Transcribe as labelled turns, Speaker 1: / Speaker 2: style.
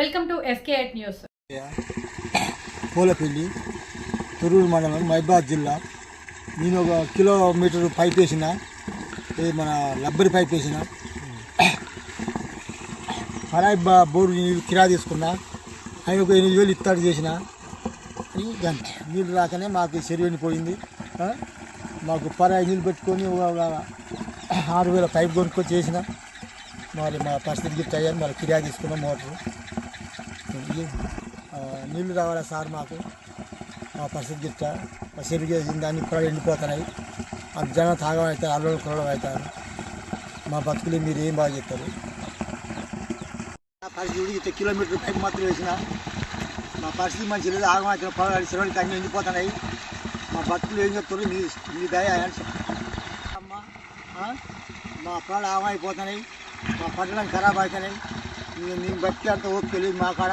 Speaker 1: Fake news.
Speaker 2: Pulapalli Thorrur మండలం మైబాద్ జిల్లా. నేను ఒక కిలోమీటర్ పైప్ వేసిన. ఇది మన లబ్బరి పైప్ వేసిన. పరాయి బా బోరు నీళ్ళు కిరా తీసుకున్నా. ఆయన ఒక ఎనిమిది వేలు ఇత్తాడు చేసిన. నీళ్ళు రాకనే మాకు చెరువుని పోయింది మాకు పరాయి నీళ్ళు పెట్టుకొని ఒక ఆరు వేల పైప్ కొనుక్కొని చేసిన మరి మా పరిస్థితి గిఫ్ట్ అయ్యాను మరి కిరా తీసుకున్నాం మోటరు. నీళ్ళు రావాలా సార్ మాకు? మా పరిస్థితి గిట్ట. మా చేసింది అన్ని పొలాలు ఎండిపోతున్నాయి. అది జనం తాగం అవుతారు అల్లుడు కొలడం అవుతారు మా బతుకులు మీరు ఏం బాగా చెప్తారు? పరిస్థితి ఇట్లా కిలోమీటర్ పైకి మాత్రం వేసిన. మా పరిస్థితి మంచి లేదు. ఆగం పొలాలు చెరువులకి అన్నీ ఎండిపోతున్నాయి. మా బతుకులు ఏం చెప్తారు? మీ మీ దయ అమ్మా మా పొలాలు ఆగమైపోతున్నాయి మా పంటలు ఖరాబ్ అవుతున్నాయి. మేము బతికే అంత ఓపిక లేదు మా కాడ.